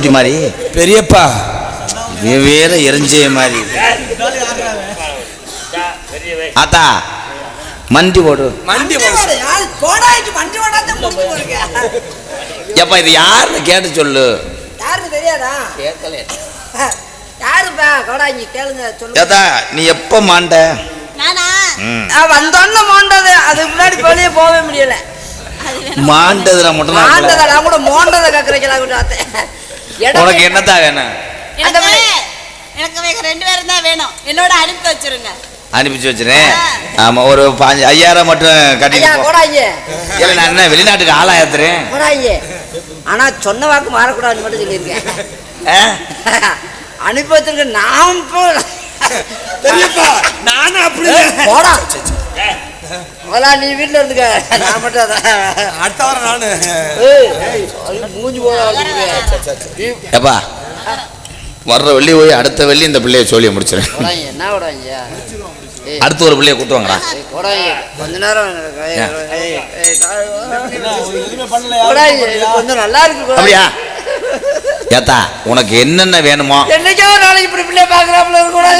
ரொட்டி மாதிரி. பெரியப்பா. வேற எரிஞ்சே மாதிரி. ஆத்தா மண்டி போடு. மண்டி. எப்பா இது யாருன்னு கேட்டு சொல்லு. ஏத்தா நீ எப்ப மாண்ட? வந்தோன்னு மோண்டது. அதுக்கு முன்னாடி வெளியே போகவே முடியல. மாண்டதுல மட்டும் மாண்டதை கூட மோண்டதை கக்கறைக்கலாம் உனக்கு என்னத்தா வேணும்? எனக்கு ரெண்டு பேரும் தான் வேணும். என்னோட அனுப்பி வச்சிருங்க. அனுப்பிச்சு வச்சுறேன் ஆமா ஒரு பாஞ்சு ஐயாயிரம் மட்டும் கட்டிட்டு இல்ல நான் என்ன வெளிநாட்டுக்கு ஆளாயத்துறேன் கோடாங்கி ஆனா சொன்ன வாக்கு மாறக்கூடாதுன்னு மட்டும் சொல்லியிருக்கேன். அனுப்பி வச்சிருக்க நான் நானும் அப்படி போடா. அதெல்லாம் நீ வீட்டில் இருந்துக்க. நான் மட்டும் அதான். அடுத்த வாரம் நானு. மூஞ்சி போட ஏப்பா வர்ற வெள்ளி போய் அடுத்த வெள்ளி இந்த பிள்ளைய சொல்லிய முடிச்சிடறேன் என்ன கோடாங்க ஏய். அடுத்து ஒரு பிள்ளைய கோடாங்க கொஞ்ச நேரம் கொஞ்சம் நல்லா இருக்கு. அப்படியா ஏத்தா உனக்கு என்னென்ன வேணுமோ என்னைக்கோ ஒரு நாளைக்கு இப்படி பிள்ளை பார்க்குறாப்புல இருக்கக்கூடாது